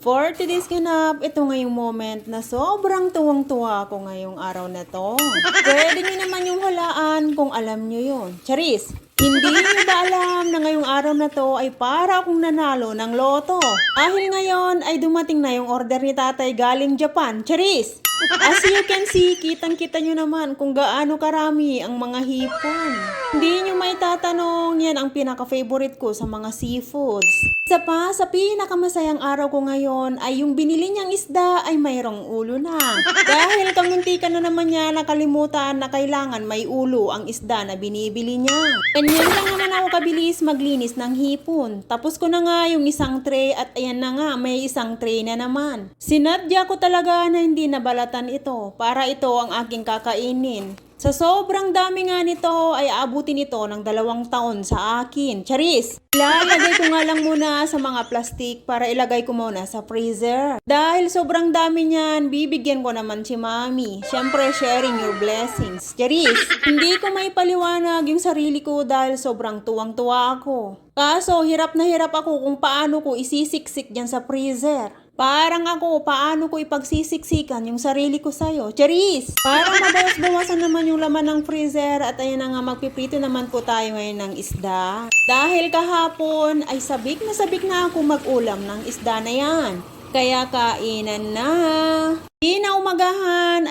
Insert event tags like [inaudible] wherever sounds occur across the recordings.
For today's ganap, ito ngayong moment na sobrang tuwang-tuwa ako ngayong araw na to. Pwede nyo naman yung halaan kung alam nyo yun. Charis, hindi nyo ba alam na ngayong araw na to ay para akong nanalo ng loto? Dahil ngayon ay dumating na yung order ni tatay galing Japan. Charis! As you can see, kitang-kita nyo naman kung gaano karami ang mga hipon. Hindi nyo may tatanong, yan ang pinaka-favorite ko sa mga seafoods. Isa pa, sa pinakamasayang araw ko ngayon ay yung binili niyang isda ay mayroong ulo na. Dahil kamunti ka na naman niya nakalimutan na kailangan may ulo ang isda na binibili niya. Ganyan lang naman ako kabilis maglinis ng hipon. Tapos ko na nga yung isang tray at ayan na nga, may isang tray na naman. Sinadya ko talaga na hindi nabalatan ito para ito ang aking kakainin. Sa sobrang dami nga nito ay aabutin ito ng dalawang taon sa akin. Charis! Ilalagay ko nga lang muna sa mga plastic para ilagay ko muna sa freezer. Dahil sobrang dami niyan, bibigyan ko naman si mami. Siyempre, sharing your blessings. Charis! Hindi ko may paliwanag yung sarili ko dahil sobrang tuwang-tuwa ako. Kaso, hirap na hirap ako kung paano ko isisiksik dyan sa freezer. Parang ako, paano ko ipagsisiksikan yung sarili ko sa'yo? Charis! Para mabawas-bawasan naman yung laman ng freezer at ayun na nga, magpiprito naman po tayo ngayon ng isda. Dahil kahapon ay sabik na sabik na ako mag-ulam ng isda na yan. Kaya kainan na.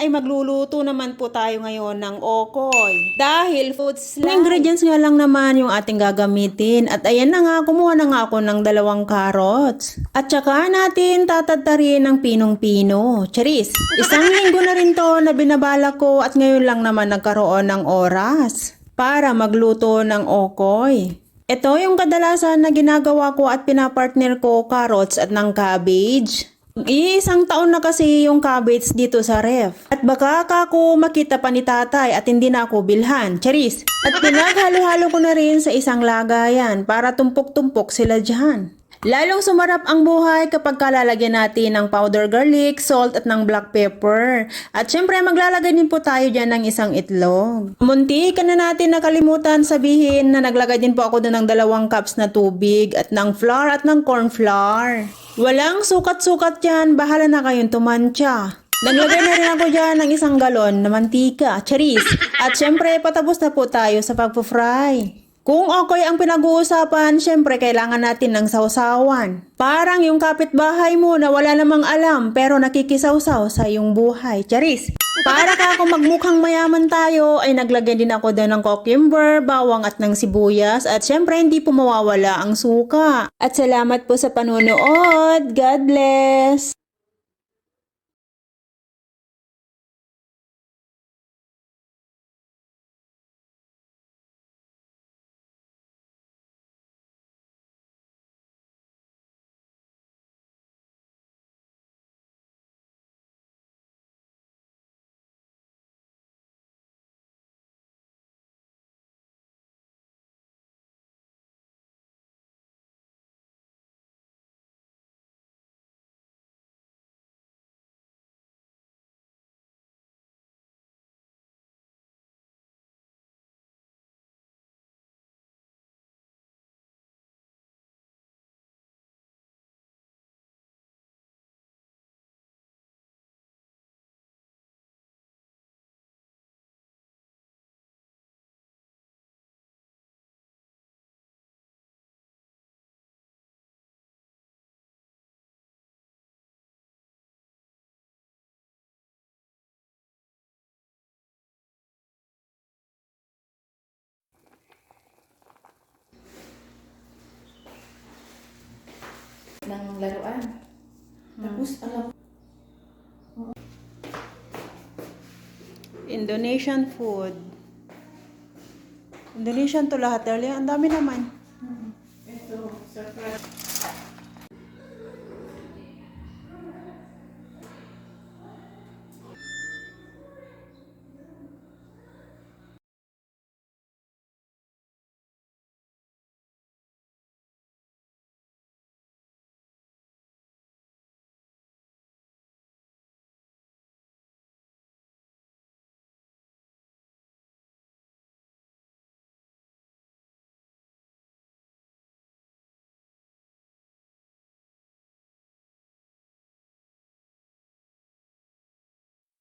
Ay magluluto naman po tayo ngayon ng okoy. Dahil foods lang. Ingredients nga lang naman yung ating gagamitin. At ayan na nga, kumuha na nga ako ng dalawang carrots. At saka natin tatadtarin ng pinong-pino. Charis, isang [laughs] linggo na rin to na binabala ko at ngayon lang naman nagkaroon ng oras para magluto ng okoy. Ito yung kadalasan na ginagawa ko at pinapartner ko carrots at ng cabbage. Iisang taon na kasi yung cabbage dito sa ref. At baka ako makita pa ni tatay at hindi na ako bilhan. Charis. At pinaghalo-halo ko na rin sa isang lagayan para tumpok-tumpok sila dyan. Lalong sumarap ang buhay kapag kalalagyan natin ng powder garlic, salt at ng black pepper. At syempre maglalagay din po tayo dyan ng isang itlog. Munti ka na natin nakalimutan sabihin na naglagay din po ako doon ng dalawang cups na tubig at ng flour at ng corn flour. Walang sukat-sukat yan, bahala na kayong tumantya. Naglagay na rin ako dyan ng isang galon na mantika, charis. At syempre patapos na po tayo sa pagpo-fry. Kung okay ang pinag-uusapan, syempre kailangan natin ng sausawan. Parang yung kapitbahay mo na wala namang alam pero nakikisawsaw sa iyong buhay. Charis! Para ka ako magmukhang mayaman tayo, ay naglagay din ako doon ng cucumber, bawang at ng sibuyas at syempre hindi po mawawala ang suka. At salamat po sa panunood. God bless! Ng laruan. Tapos alam Indonesian food. Indonesian to lahat. Darling, ang dami naman. ito, surprise.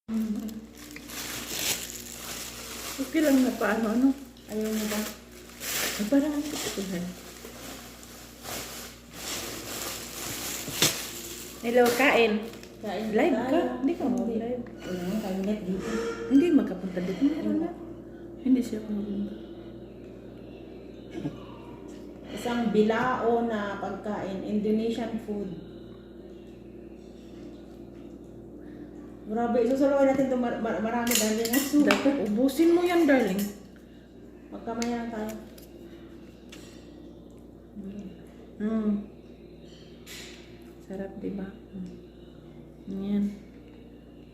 Okay lang na paano, ano? Ayaw mo ba? Ay, parang ang katutuhan. Hello, kain. Kain Live ka? Hindi ka mo live. Wala nga, kabinet dito. Hindi, magkapunta dito. Wala. Hindi siya pumunta. Isang bilao na pagkain. Indonesian food. Grabe, susulawin natin ito mar- mar- marami dahil nga soup. Dapat ubusin mo yan, darling. Magkamaya lang tayo. Mm. Sarap, di ba? Mm. Yan.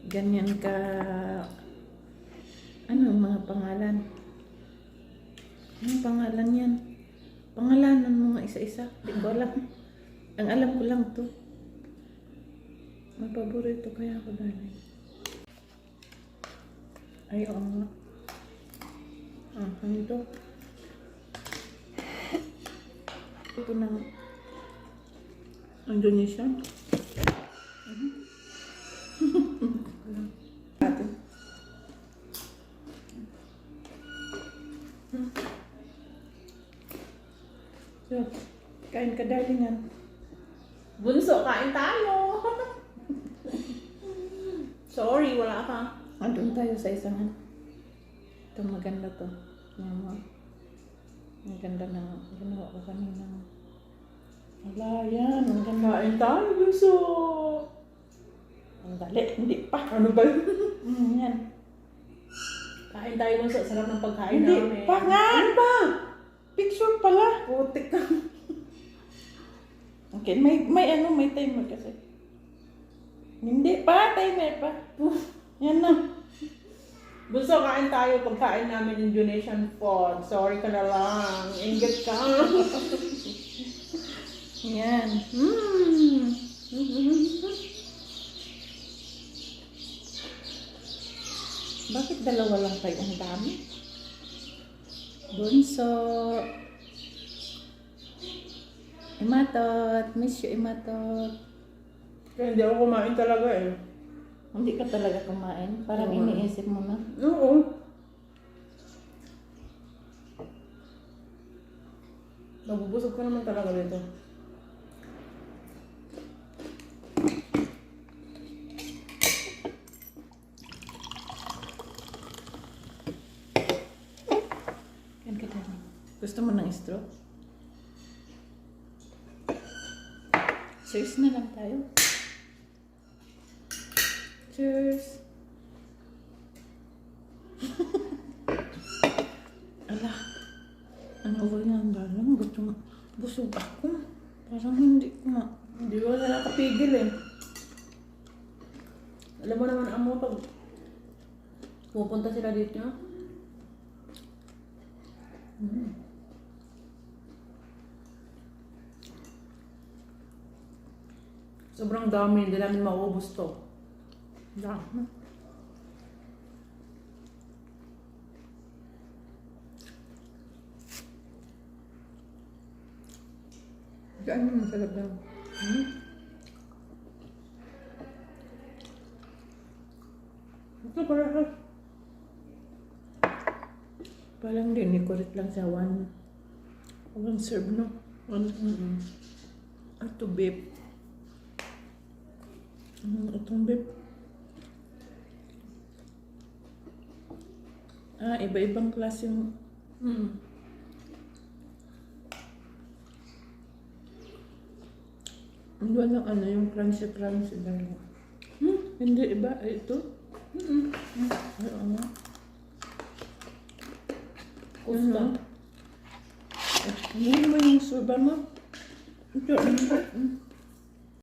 Ganyan ka... Ano ang mga pangalan? Anong pangalan yan? Pangalanan mo nga isa-isa. Di ko alam. Ang alam ko lang to. Ang paborito kaya ako darling. Ay, oo nga. Ah, ano to? Ito ng Indonesian. Ate. So, kain ka darlingan. Bunso, kain tayo! Sorry, wala ka. Andun tayo sa isang ano. Ito maganda to. Mo. Ang ganda na ginawa ko kanina. Wala yan. Ang ganda. Kain tayo, bunso! Ang dali. Hindi pa. Ano ba yun? [laughs] Mm, yan. Kain tayo, bunso. Sarap ng pagkain Hindi namin. pa nga. Ano ba? Picture pala. Putik ka. [laughs] Okay, may may ano, may timer kasi. Hindi pa, timer pa. Yan na. Bunso, kain tayo. Pagkain namin Indonesian food. Sorry ka na lang. Ingat ka. [laughs] Yan. Hmm. Bakit dalawa lang tayo? Ang dami. Bunso. Imatot. Miss you, Imatot. Kaya hindi ako kumain talaga eh. Hindi ka talaga kumain. Parang Oo. iniisip mo na. Oo. Nabubusog ka naman talaga dito. Yan ka dyan. Gusto mo ng straw? Cheers na lang tayo. Cheers! Ala, ano ba yan? Dalang, gusto busog ako. Parang hindi ko ma... Hindi ko na nakapigil eh. Alam mo naman amo pag pupunta sila dito. Mm. Sobrang dami, hindi namin maubos to. Dami. Saan mo masarap daw? Hmm? Ito. Parang din, ikurit lang sa one. One serve, no? One, mm Ito beef. Mm, itong beef. Ah, iba-ibang klaseng Mm. Hindi lang ano yung crunchy crunchy dalawa. Hmm, hindi iba. Ay, ito. Mm-mm. Ay, oo nga. Gusto. Ano? Ano ba yung suba mo? Ito, ano? Hmm.